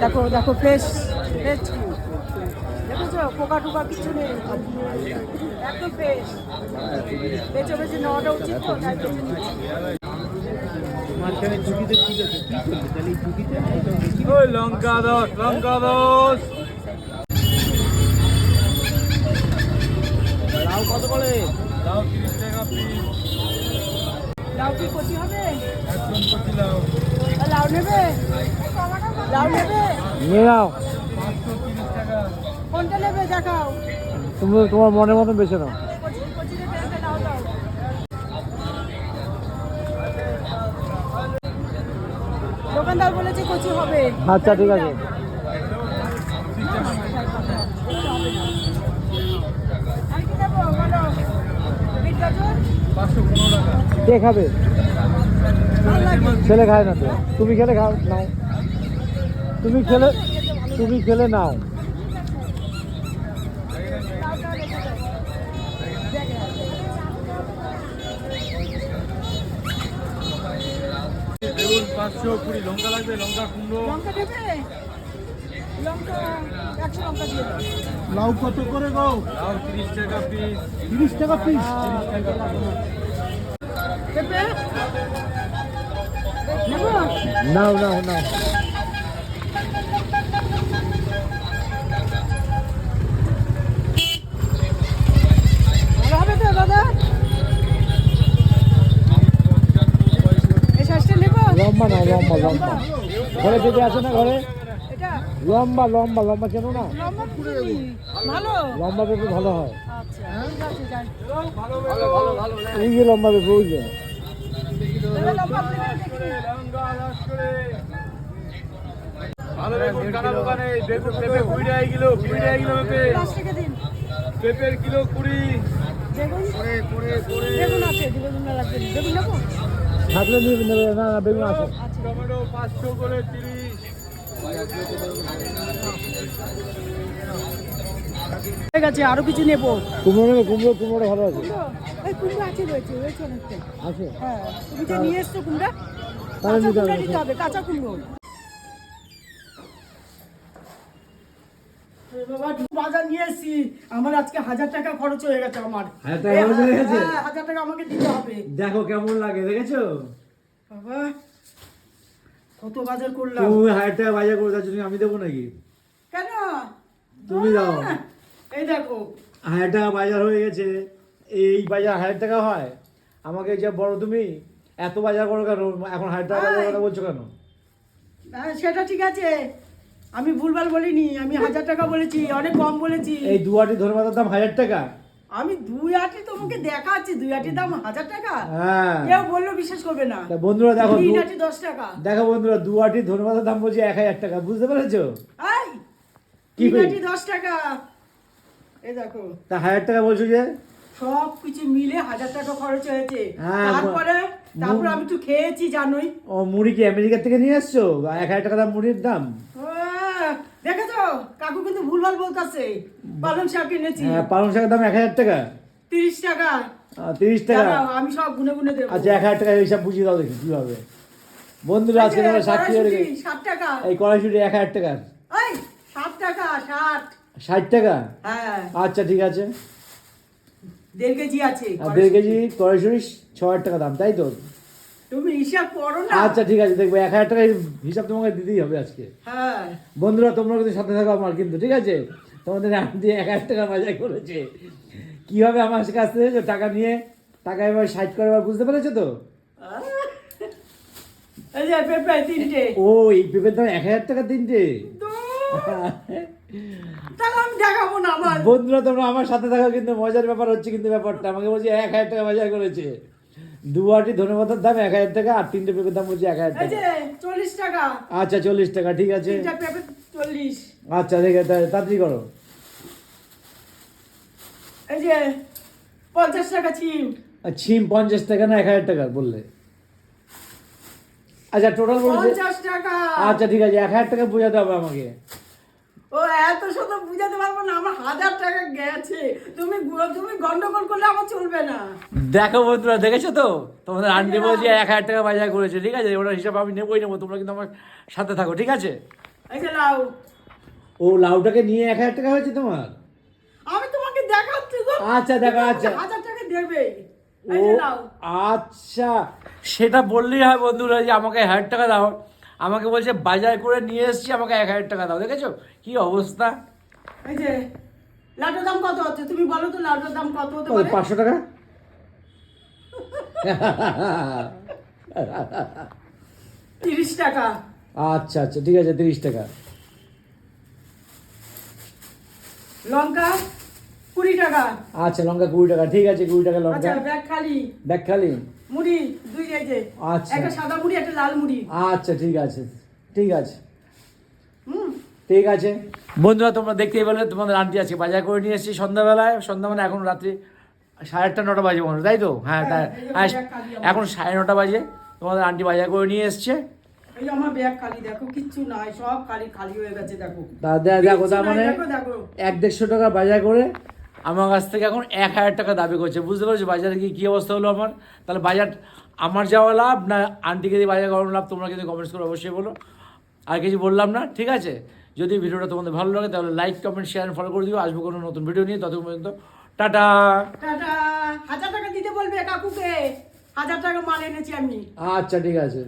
দেখো দেখো fresh fresh দেখেছ? পোকা টোকা কিছু নেই। একদম ফ্রেশ বেঁচে বেঁচে নেওয়াটা উচিত তো তাই মাঝখানে ঝুঁকিতে ঠিক আছে তাহলে ঝুঁকিতে ওই লঙ্কা দশ লঙ্কা দশ। লাউ কত করে? লাউ তিরিশ টাকা পিস লাউ কি কচি হবে? একদম কচি লাউ। আর লাউ নেবে লাউ নেবে? নিয়ে নাও। কোনটা নেবে দেখাও। তুমি তোমার মনের মতন বেছে নাও। দোকানদার বলেছে কচি হবে। আচ্ছা ঠিক আছে। কি খাবে? ছেলে খায় না তো। তুমি খেলে খাও নাও। তুমি খেলে তুমি খেলে নাও। পাঁচশো কুড়ি লঙ্কা লাগবে লঙ্কা কুমড়ো। লঙ্কা দেবে? লঙ্কা একশো লঙ্কা দিয়ে দাও লাউ কত করে গো? লাউ তিরিশ টাকা পিস তিরিশ টাকা পিস নাও নাও নাও। লম্বা নাও লম্বা লম্বা। ঘরে পেঁপে আছে না ঘরে? লম্বা লম্বা লম্বা কেন না? লম্বা পুরি ভালো? পেঁপে ভালো হয়। আচ্ছা ঠিক আছে যাই। এই যে লম্বা পেঁপে ওই যে। পেঁপের কিলো কুড়ি। বেগুন? করে করে করে বেগুন আছে বেগুন লাগবে। বেগুন নেব? থাকলে নিয়ে নেবে না না বেগুন আছে। টমেটো পাঁচশো করে তিরিশ। ঠিক আছে আরও কিছু নেব? কুমড়ো নেবে কুমড়ো কুমড়ো ভালো আছে। কুমড়ো আছে রয়েছে রয়েছে অনেকটা আছে? হ্যাঁ তুমি তো নিয়ে এসছো কুমড়া? কাঁচা কুমড়া নিতে হবে কাঁচা কুমড়ো এ বাবা, দু বাজার নিয়ে এসছি। আমার আজকে হাজার টাকা খরচ হয়ে গেছে আমার। হাজার টাকা হয়ে? হ্যাঁ, হাজার টাকা আমাকে দিতে হবে। দেখো কেমন লাগে দেখেছ? বাবা কত বাজার করলাম। তুমি হাজার টাকা বাজার করে যাচ্ছ আমি দেবো নাকি? কেন? তুমি দাও। হ্যাঁ, এই দেখো। হাজার টাকা বাজার হয়ে গেছে। এই বাজার হাজার টাকা হয়? আমাকে যে বড় তুমি এত বাজার করো কেন? এখন হাজার টাকা বাজার কথা বলছো কেন? সেটা ঠিক আছে। আমি ভুলভাল বলিনি আমি হাজার টাকা বলেছি অনেক কম বলেছি। এই দুয়াটি ধরে মাথার দাম হাজার টাকা। আমি দুই আটি তোমাকে দেখাচ্ছি দুই আটির দাম হাজার টাকা? হ্যাঁ। কেউ বলল বিশ্বাস করবে না। বন্ধুরা দেখো তিন আটি দশ টাকা। দেখো বন্ধুরা দুয়াটি ধরে মাথার দাম বলছে এক হাজার টাকা বুঝতে পেরেছ? কি আটি দশ টাকা। এই দেখো। তা হাজার টাকা বলছো যে? সব কিছু মিলে হাজার টাকা খরচ হয়েছে। হ্যাঁ, তারপরে তারপরে আমি তো খেয়েছি জানোই। ও মুড়ি কি আমেরিকা থেকে নিয়ে আসছো? এক হাজার টাকা দাম মুড়ির দাম? কাকু কিন্তু ভুলভাল বলতেছে। পালং শাক এনেছি। হ্যাঁ পালং শাকের দাম এক হাজার টাকা? তিরিশ টাকা। তিরিশ টাকা? আমি সব গুনে গুনে দেবো। আচ্ছা এক হাজার টাকা হিসাব বুঝিয়ে দাও দেখি কীভাবে। বন্ধুরা আজকে তোমরা ষাট টাকা। এই কড়াইশুটি এক হাজার টাকা এই ষাট টাকা ষাট। ষাট টাকা? হ্যাঁ। আচ্ছা ঠিক আছে। দেড় কেজি আছে দেড় কেজি কড়াইশুটি ছ হাজার টাকা দাম তাই তো? তুমি হিসাব করো না। আচ্ছা ঠিক আছে দেখব এক হাজার টাকার হিসাব তোমাকে দিতেই হবে আজকে। হ্যাঁ। বন্ধুরা তোমরা কিন্তু সাথে থাকো আমার কিন্তু ঠিক আছে? তোমাদের আন্টি এক হাজার টাকা বাজার করেছে। কীভাবে আমার কাছ থেকে টাকা নিয়ে টাকা এবার সাইড করে এবার বুঝতে পেরেছ তো? ও এই পেঁপের দাম এক হাজার টাকা তিনটে। বন্ধুরা তোমরা আমার সাথে থাকো কিন্তু মজার ব্যাপার হচ্ছে কিন্তু ব্যাপারটা। আমাকে বলছে এক হাজার টাকা বাজার করেছে। দু আটি ধনেপাতার দাম এক হাজার টাকা আর তিনটে পেঁপের দাম বলছে এক হাজার টাকা। চল্লিশ টাকা। আচ্ছা চল্লিশ টাকা ঠিক আছে। চল্লিশ। আচ্ছা ঠিক আছে তাড়াতাড়ি করো। এই যে পঞ্চাশ টাকা ছিম। ছিম পঞ্চাশ টাকা না এক হাজার টাকা বললে। আচ্ছা টোটাল বলছে পঞ্চাশ টাকা। আচ্ছা ঠিক আছে এক হাজার টাকা বোঝাতে হবে আমাকে। ও এত শত বুঝাতে পারব না আমার হাজার টাকা গেছে। তুমি তুমি গন্ডগোল করলে আমার চলবে না। দেখো বন্ধুরা দেখেছ তো? তোমাদের আন্টি বলছে এক হাজার টাকা বাজার করেছে। ঠিক আছে ওটার হিসাব আমি নেবোই নেব তোমরা কিন্তু আমার সাথে থাকো ঠিক আছে? এই যে লাউ। ও লাউটাকে নিয়ে এক হাজার টাকা হয়েছে তোমার? আমি তোমাকে দেখাচ্ছি গো। আচ্ছা, দেখো, আচ্ছা। হাজার টাকা দেবে। ও আচ্ছা। সেটা বললেই হয় বন্ধুরা যে আমাকে এক হাজার টাকা দাও। আমাকে বলছে বাজার করে নিয়ে এসেছি আমাকে এক হাজার টাকা দাও। দেখেছ? কি অবস্থা? এই যে লাউটার দাম কত হচ্ছে? তুমি বলো তো লাউটার দাম কত হতে পারে? পাঁচশো টাকা। তিরিশ টাকা। আচ্ছা আচ্ছা ঠিক আছে তিরিশ টাকা। লঙ্কা কুড়ি টাকা। আচ্ছা লঙ্কা কুড়ি টাকা ঠিক আছে কুড়ি টাকা লঙ্কা। আচ্ছা ব্যাগ খালি। দেখ খালি? মুড়ি। যে আচ্ছা। একটা সাদা মুড়ি একটা লাল মুড়ি। আচ্ছা ঠিক আছে। ঠিক আছে। ঠিক আছে। বন্ধুরা তোমরা দেখতেই পেলে তোমাদের আন্টি আছে বাজার করে নিয়ে এসেছি সন্ধ্যাবেলায়। সন্ধ্যা মানে এখন রাত্রি সাড়ে আটটা নটা বাজে মনে তাই তো? হ্যাঁ হ্যাঁ। এখন সাড়ে নটা বাজে। তোমাদের আন্টি বাজার করে নিয়ে এসছে। আমার ব্যাগ খালি দেখো কিচ্ছু নাই সব খালি খালি হয়ে গেছে দেখো। দেখো তার মানে দেখো দেখো। এক দেড়শো টাকা বাজার করে আমার কাছ থেকে এখন এক হাজার টাকা দাবি করছে। বুঝতে পারছ? বাজারে গিয়ে কী অবস্থা হলো আমার? তাহলে বাজার আমার যাওয়া লাভ না আন্টিকে দিয়ে বাজার করানো লাভ? তোমরা কিন্তু কমেন্টস করে অবশ্যই বলো। আর কিছু বললাম না ঠিক আছে? যদি ভিডিওটা তোমাদের ভালো লাগে তাহলে লাইক কমেন্ট শেয়ার ফলো করে দিও। আসব কোনো নতুন ভিডিও নিয়ে ততক্ষণ পর্যন্ত টাটা! টাটা! হাজার টাকা দিতে বলবে কাকুকে। হাজার টাকা মাল এনেছি আমি। আচ্ছা ঠিক আছে।